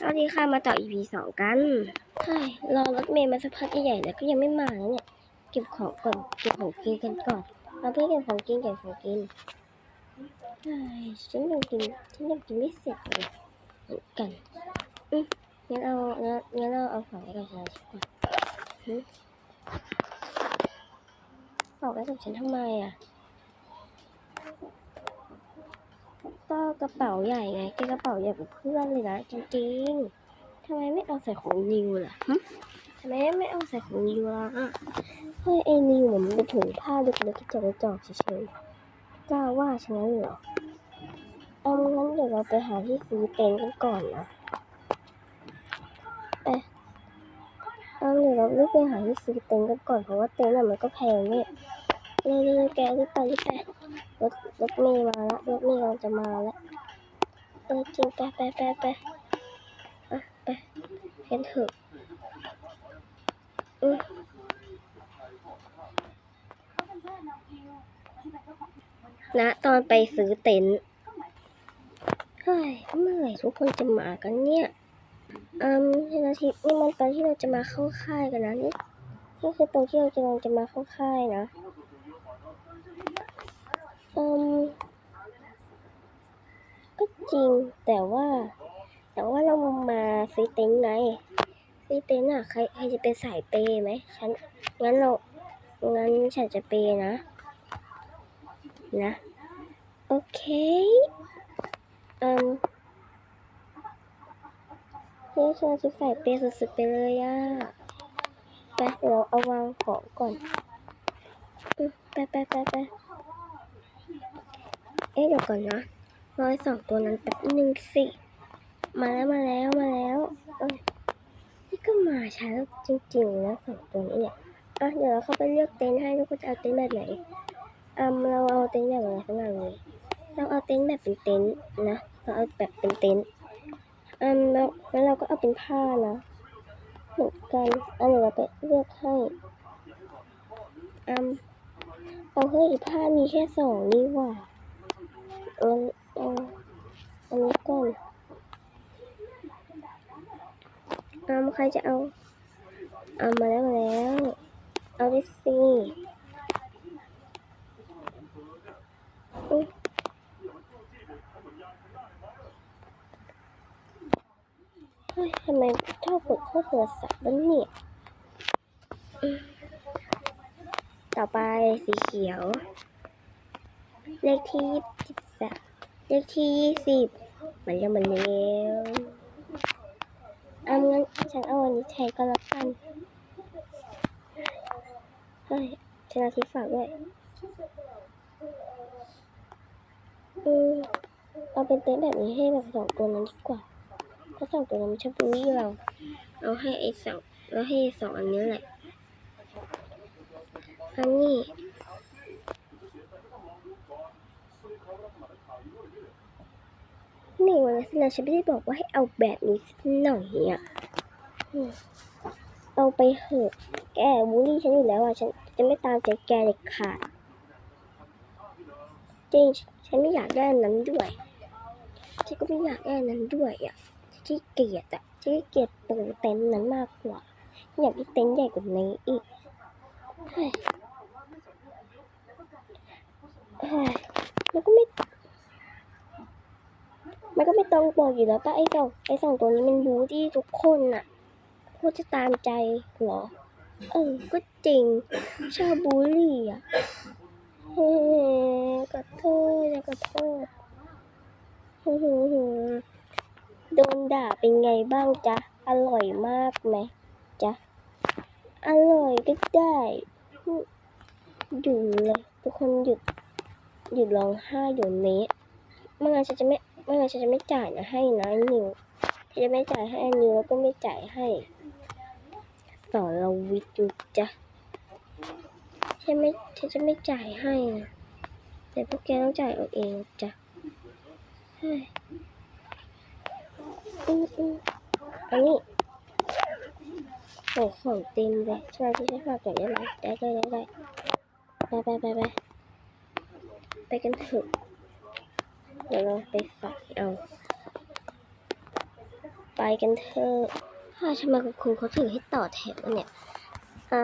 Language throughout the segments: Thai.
สวัสดีค่ะมาต่อ EP สองกันเฮ้ยรอรถเมย์มาสักพักใหญ่ๆแล้วก็ยังไม่มาแล้วเนี่ย เก็บของก่อนเก็บของกินกันก่อนเอาเพื่อเก็บของกินเก็บของกินเฮ้ยฉันยังกินฉันยังกินไม่เสร็จเลยเหมือนกันอืมงั้นเอางั้นงั้นเราเอาของไว้กับฉันดีกว่าหึบอกไว้กับฉันทำไมอะ ก็กระเป๋าใหญ่ไงแกกระเป๋าใหญ่กว่าเพื่อนเลยนะจริงๆทำไมไม่เอาใส่ของนิวล่ะหึทำไมไม่เอาใส่ของนิวล่ะเฮ้ยไอ้นิวมันเป็นถุงผ้าเล็กๆที่จะกระจอกเฉยๆกล้าว่าฉันงั้นเหรอเอางั้นเดี๋ยวเราไปหาที่ซื้อเต็นท์กันก่อนนะเอ๊ะเอาเดี๋ยวเรารีบไปหาที่ซื้อเต็นท์กันก่อนเพราะว่าเต็นท์อะมันก็แพงเนี่ย เร็วๆแกรีบไปรีบไปรถรถเมย์มาแล้วรถเมย์เราจะมาแล้วเออจริงไปไปไปไปอะไปกันเถอะอือนะ ตอนไปซื้อเต็นท์เฮ้ยเมื่อไหร่ทุกคนจะมากันเนี่ยอืมนาทีนี่มันตอนที่เราจะมาเข้าค่ายกันนะนี่นี่คือตรงที่เรากำลังจะมาเข้าค่ายนะ อืมก็จริงแต่ว่า แต่ว่าเรามาซื้อเต็นท์ไงซื้อเต็นอะใครใครจะเป็นสายเปย์ไหมฉันงั้นเรางั้นฉันจะเปย์นะ นะโอเคอืมเฮ้ยฉันจะใส่เปย์สุดๆไปเลยอะไปเราเอาวางของก่อนไปไปไปไป อ๊ะเดี๋ยวก่อนนะรอยสองตัวนั้นแป๊บนึงสิ มาแล้วมาแล้วมาแล้วเอ้ยนี่ก็มาช้าจริงๆนะสองตัวนี้เนี่ยอะเดี๋ยวเราเข้าไปเลือกเต็นท์ให้ทุกคนจะเอาเต็นท์แบบไหนอ่าเราเอาเต็นท์แบบอะไรสักอย่างเลยเราเอาเต็นท์แบบเป็นเต็นท์นะเราเอาแบบเป็นเต็นท์อ่าแล้วแล้วเราก็เอาเป็นผ้านะเหมือนกันอะเดี๋ยวเราไปเลือกให้อ่าเอาเฮ้ยผ้ามีแค่สองนี่หว่า เออเอาอันนี้ก่อนเอาใครจะเอาเอามาแล้วมาแล้ว เอาดิสิเฮ้ยทำไมชอบกดเข้าโทรศัพท์บ้านเนี่ย ต่อไปสีเขียว เลขที่ ยี่สิบสามเลขที่ยี่สิบมันเร็วมันเร็วเอางั้นฉันเอาอันนี้แทนก็แล้วกัน เฮ้ยชนะทิพย์ฝากด้วยอืมเอาเป็นเต็นท์แบบนี้ให้แบบสองตัวนั้นดีกว่า เพราะสองตัวนั้นมันชอบบูลลี่เรา เอาให้ไอ้สองเราให้สองอันนี้แหละอันนี้ นี่วันนั้นะฉันไม่ได้บอกว่าให้เอาแบบนี้สักหน่อยอะอืมเอาไปเถอะแกบูลลี่ฉันอยู่แล้วอะฉันจะไม่ตามใจแกเด็ดขาดจริงฉันไม่อยากได้นั้นด้วยฉันก็ไม่อยากได้นั้นด้วยอะฉันขี้เกียจอะฉันขี้เกียจปูเต็นท์นั้นมากกว่า อยากได้เต็นท์ใหญ่กว่านี้อีกเฮ้ยเฮ้ยมันก็ไม่ มันก็ไม่ต้องบอกอยู่แล้วป่ะไอ้สองไอ้สองตัวนี้มันรู้ที่ทุกคนน่ะพูดจะตามใจเหรอ เออ ก็จริงชอบบูลลี่อะเฮ้ขอโทษนะขอโทษฮึฮึฮึโดนด่าเป็นไงบ้างจ๊ะ อร่อยมากไหมจ๊ะ อร่อยก็ได้หยุดเลย ทุกคนหยุดหยุดร้องไห้เดี๋ยวนี้ไม่งั้นฉันจะไม่ ไม่งั้นฉันจะไม่จ่ายนะให้นะนิวฉันจะไม่จ่ายให้นิวแล้วก็ไม่จ่ายให้สอนเราวิทย์อยู่จ้ะฉันไม่ฉันจะไม่จ่ายให้นะแต่พวกแกต้องจ่ายเอาเองจ้ะเฮ้อืมอืมอันนี้โอ้ของเต็มเลยช่วยที่ฉันฝากก่อนได้ไหมได้ได้ได้ได้ไปไปไปไปไปกันเถอะ เดี๋ยวเราไปฝากเอา ไปกันเถอะถ้าทำไมคุณครูเขาถือให้ต่อแถวเนี่ยอะ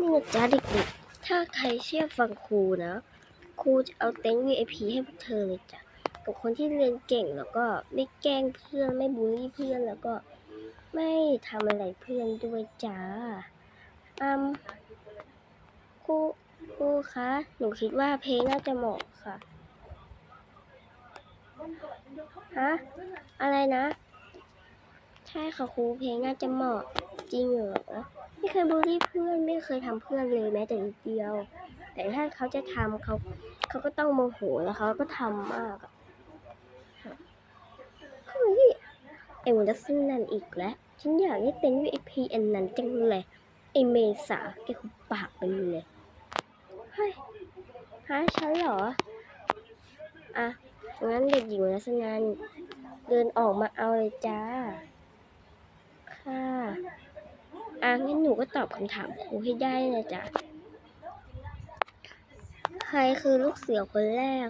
นี่นะจ๊ะเด็กๆ ถ้าใครเชื่อฟังครูนะ ครูจะเอาเต็นท์ VIP ให้พวกเธอเลยจ้ะ กับคนที่เรียนเก่งแล้วก็ไม่แกล้งเพื่อนไม่บูลลี่เพื่อนแล้วก็ไม่ทำอะไรเพื่อนด้วยจ้าอืมครูครูคะ หนูคิดว่าเพลงน่าจะเหมาะค่ะ ฮะ อะไรนะ ใช่ค่ะครูเพลงน่าจะเหมาะจริงเหรอ ไม่เคยบูลลี่เพื่อนไม่เคยทำเพื่อนเลยแม้แต่นิดเดียว แต่ถ้าเขาจะทำเขาเขาก็ต้องโมโหแล้วเขาก็ทำมากอะเฮ้ยไอ้วันดัสนันอีกแล้ว ฉันอยากได้เต็นท์ VIP อันนั้นจังเลยไอเมษาแกหุบปากไปเลยเฮ้ยฮะฉันเหรอ อะ งั้นเด็กหญิงวรัสนันเดินออกมาเอาเลยจ้า ค่ะอะงั้นหนูก็ตอบคำถามครูให้ได้นะจ๊ะ ใครคือลูกเสือคนแรก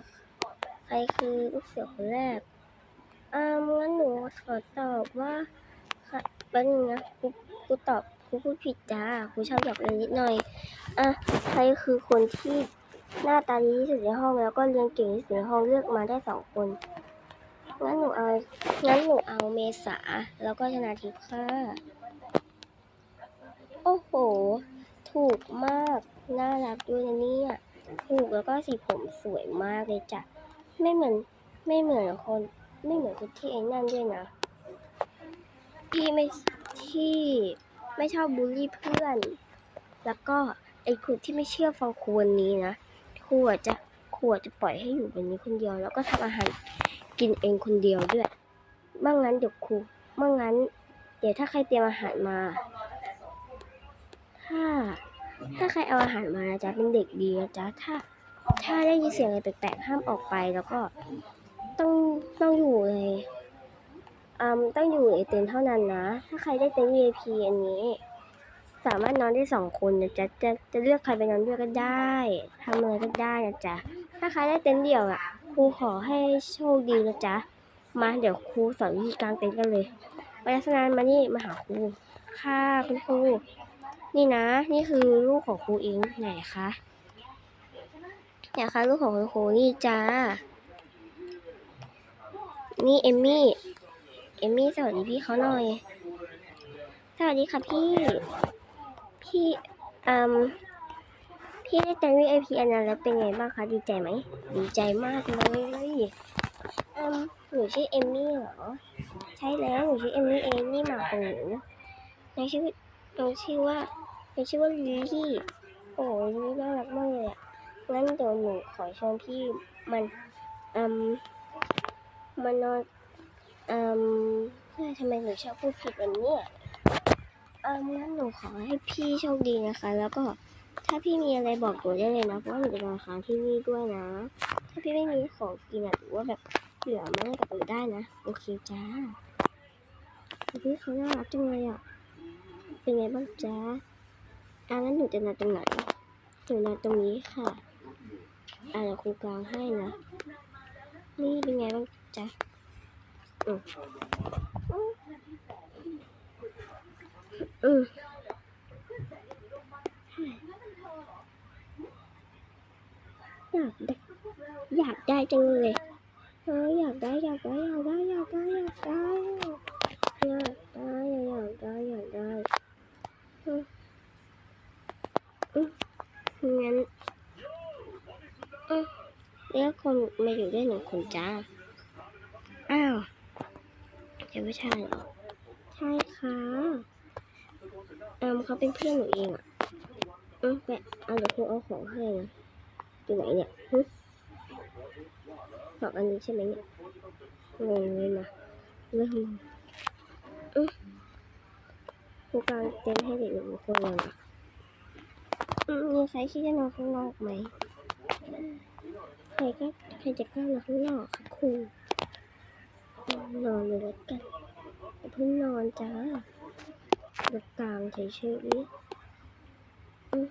ใครคือลูกเสือคนแรกอ่างั้นหนูขอตอบว่าค่ะแป๊บนึงนะครูครูตอบครูพูดผิดจ้าครูชอบหยอกเล่นนิดหน่อยอะใครคือคนที่ หน้าตาดีที่สุดในห้องแล้วก็เรียนเก่งที่สุดในห้องเลือกมาได้สองคน งั้นหนูเอา งั้นหนูเอาเมษาแล้วก็ชนาทิพย์ค่ะ โอ้โห ถูกมาก น่ารักด้วยนะเนี่ย ถูกแล้วก็สีผมสวยมากเลยจ้ะ ไม่เหมือน ไม่เหมือนคน ไม่เหมือนคนที่ไอ้นั่นด้วยนะ ที่ไม่ ที่ไม่ชอบบูลลี่เพื่อน แล้วก็ไอ้คนที่ไม่เชื่อฟังควันนี้นะ ครูอาจะครูอาจะปล่อยให้อยู่แบบนี้คนเดียว แล้วก็ทำอาหารกินเองคนเดียวด้วยไม่งั้นเดี๋ยวครูไม่งั้น เดี๋ยวถ้าใครเตรียมอาหารมา ถ้า ถ้าใครเอาอาหารมานะจ๊ะเป็นเด็กดีนะจ๊ะถ้า ถ้าได้ยินเสียงอะไรแปลกๆห้ามออกไปแล้วก็ต้องต้องอยู่ในอืมต้องอยู่ในเต็นท์เท่านั้นนะ ถ้าใครได้เต็นท์ VIP อันนี้ สามารถนอนได้สองคนนะจ๊ะจะจะเลือกใครไปนอนด้วยก็ได้ทำอะไรก็ได้นะจ๊ะถ้าใครได้เต็นท์เดี่ยวอะครูขอให้โชคดีนะจ๊ะมาเดี๋ยวครูสอนวิธีกางเต็นท์กันเลยไปลักษณะมานี่มาหาครูค่ะคุณครูนี่นะ นี่คือลูกของครูเองไหนคะเนี่ยคะลูกของคุณครูนี่จ้านี่เอมมี่เอมมี่สวัสดีพี่เขาหน่อย สวัสดีค่ะพี่ พี่อืมพี่ได้แต่ง VIP อันนั้นแล้วเป็นไงบ้างคะ ดีใจไหม ดีใจมากเลยอืมหนูชื่อเอมมี่เหรอ ใช่แล้ว หนูชื่อเอมมี่เองนี่หมาของหนูในชื่อน้องชื่อว่าน้องชื่อว่าลิลลี่ โอ้ยลิลลี่น่ารักมากเลยอะ งั้นเดี๋ยวหนูขอชวนพี่มันอืมมันนอนอืมทำไมหนูชอบพูดผิดวันนี้ อองั้นหนูขอให้พี่โชคดีนะคะ แล้วก็ถ้าพี่มีอะไรบอกหนูได้เลยนะเพราะว่าหนูจะนอนค้างที่นี่ด้วยนะ ถ้าพี่ไม่มีของกินอะหรือว่าแบบเหลือมาให้กับหนูได้นะ โอเคจ้าพี่เขาน่ารักจังเลยอะเป็นไงบ้างจ้าอะงั้นหนูจะนอนตรงไหนหนูนอนตรงนี้ค่ะอะเดี๋ยวครูกลางให้นะนี่เป็นไงบ้างจ้าอืม อืมอยากได้อยากได้จังเลยเอออยากได้อยากได้อยากได้อยากได้อยากได้อยากได้อยากได้อยากได้อืมอืมงั้นอืมเรียกคนมาอยู่ด้วยหนึ่งคนจ้า อ้าวจะไม่ใช่เหรอใช่ค่ะ อืมเขาเป็นเพื่อนหนูเองอะอืมไปเอาเดี๋ยวครูเอาของให้นะอยู่ไหนเนี่ยฮึสองอันนี้ใช่ไหมเนี่ยงงเลยนะเริ่มอือครูกลางเต็นท์ให้เด็กหนึ่งคนเลยนะอืมมีใครที่จะนอนข้างนอกไหมใครก็ใครจะกล้านอนข้างนอกค่ะครูนอนเลยแล้วกันเพิ่งนอนจ้า เด็กลางเฉยๆอืม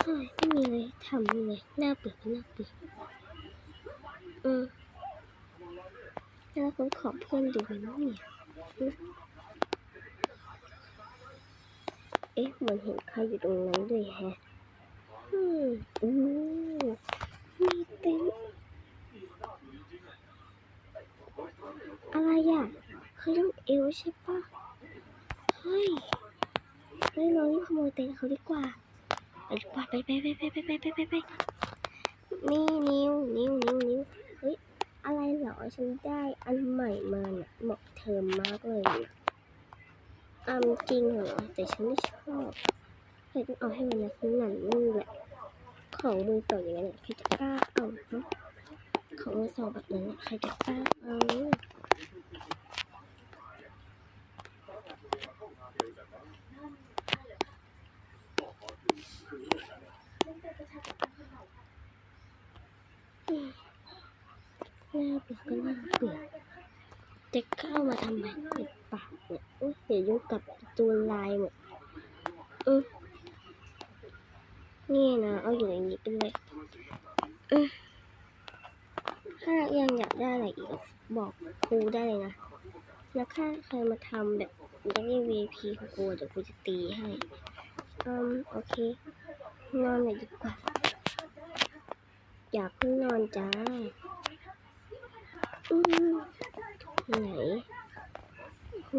เฮ้ยไม่มีอะไรทำเลยหน้าเบื่อก็น่าเบื่ออืมแล้วคุณขอเพื่อนดูหมเนี่อืมเอ๊ะเหมือนเห็นใครอยู่ตรงนั้นด้วยแฮะอืมอู้มีเต็นอะไรอะคือต้องเอวใช่ปะ เฮ้ยเฮ้ยเราขโมยเต็นท์เขาดีกว่าไปดีกว่าไปไปไปไปไปไปไปไปไปนี่นิ้วนิ้วนิ้วนิ้วเฮ้ยอะไรเหรอฉันได้อันใหม่มาน่ะเหมาะเธอมากเลยนะอันจริงเหรอแต่ฉันไม่ชอบเฮ้ยต้องเอาให้มันนะนั่นนี่แหละของมือสออย่างนั้นใครจะกล้าเอาเนาะของมือสองแบบนั้นใครจะกล้าเอา อืมน่าเบื่อก็น่าเบื่อจะเข้ามาทำไมปิดปากเนี่ยอุ๊ยเดี๋ยวยุ่งกับตัวลายหมดอืมนี่นะ เอาอยู่อย่างนี้ไปเลยอือถ้ายังอยากได้อะไรอีกบอกครูได้เลยนะแล้วถ้าใครมาทำแบบได้ VIP ของครูเดี๋ยวครูจะตีให้อืมโอเค นอนหน่อยดีกว่า อยากเพิ่งนอนจ้าอืมไหน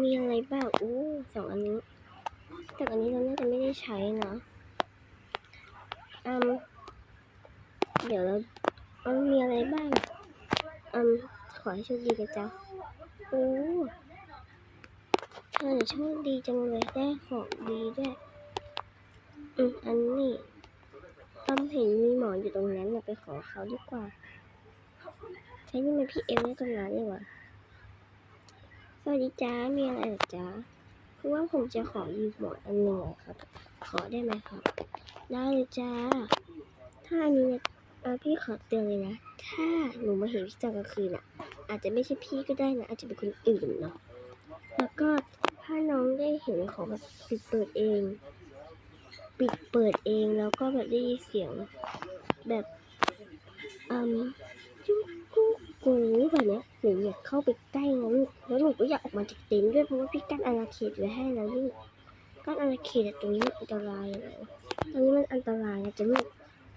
มีอะไรบ้างอู้สองอันนี้ แต่อันนี้เราน่าจะไม่ได้ใช้นะอืมเดี๋ยวเราเออมีอะไรบ้างอืมขอให้โชคดีกันจ๊ะโอ้เธอเนี่ยโชคดีจังเลยได้ของดีด้วย อืม อันนี้ อมเห็นมีหมอนอยู่ตรงนั้นนะไปขอเขาดีกว่าใช่นี่มันพี่เอ็มได้ตรงนั้นนี่หว่าสวัสดีจ้า มีอะไรหรอจ๊ะคือว่าผมจะขอยืมหมอนอันหนึ่งครับ ขอได้ไหมครับ ได้เลยจ้า ถ้าอันนี้นี่ยเออพี่ขอเตือนเลยนะ ถ้าหนูมาเห็นพี่ตอนกลางคืนอะ อาจจะไม่ใช่พี่ก็ได้นะ อาจจะเป็นคนอื่นเนาะ แล้วก็ถ้าน้องได้เห็นของแบบปิดเปิดเอง ปิดเปิดเองแล้วก็แบบได้ยินเสียงแบบอืมจุ๊กกุ๊กกูแบบเนี้ยหนูอยากเข้าไปใกล้นะลูกแล้วหนูก็อยากออกมาจากเต็นท์ด้วยเพราะว่าพี่กั้นอาณาเขตไว้ให้แล้วนี่กั้นอาณาเขตตรงนี้มันอันตรายนะตรงนี้มันอันตรายนะจ๊ะลูก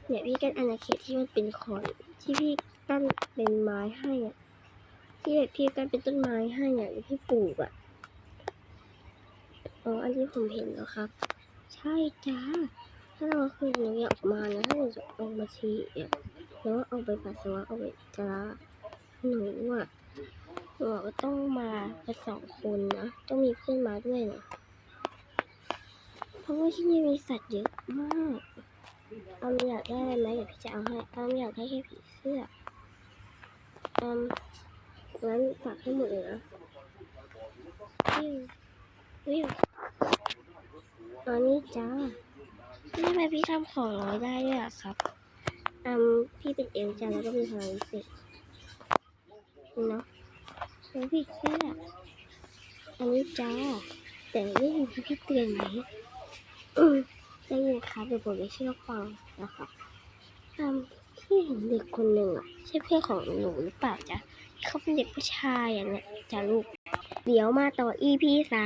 เนี่ยพี่กั้นอาณาเขตที่มันเป็นขอนที่พี่กั้นเป็นไม้ให้อะที่แบบพี่กั้นเป็นต้นไม้ให้อะที่พี่ปลูกอะอ๋ออันที่ผมเห็นแล้วครับ ช่จ้า ถ้าเราคือหนูอยากออกมานะถ้าหนูจะออกมาทีอะแล้วเอาไปปัสสาวะเอาไปจาหนูอะหนูก็ต้องมากันสองคนนะ ต้องมีเพื่อนมาด้วยนะเพราะว่าที่นี่มีสัตว์เยอะมากอามอยากได้อะไรไหมเดี๋ยวพี่จะเอาให้อามอยากได้แค่ผีเสื้ออามงั้นฝากให้หมดเลยนะวิววิว อันนี้จ้าทำไมพี่ทำของน้อยได้ด้วยอะครับอามพี่เป็นเอลจ้าแล้วก็มีพลังพิเศษเนาะแล้วผีเสื้ออันนี้จ้า แต่ได้ยินที่พี่เตือนไหมอืมได้ยินครับเดี๋ยวผมจะเชื่อฟังนะคะอืมที่เห็นเด็กคนหนึ่งอะใช่เพื่อนของหนูหรือเปล่าจ๊ะเขาเป็นเด็กผู้ชายอะเนี่ยจ้ะลูก เดี๋ยวมาต่อ EP สาม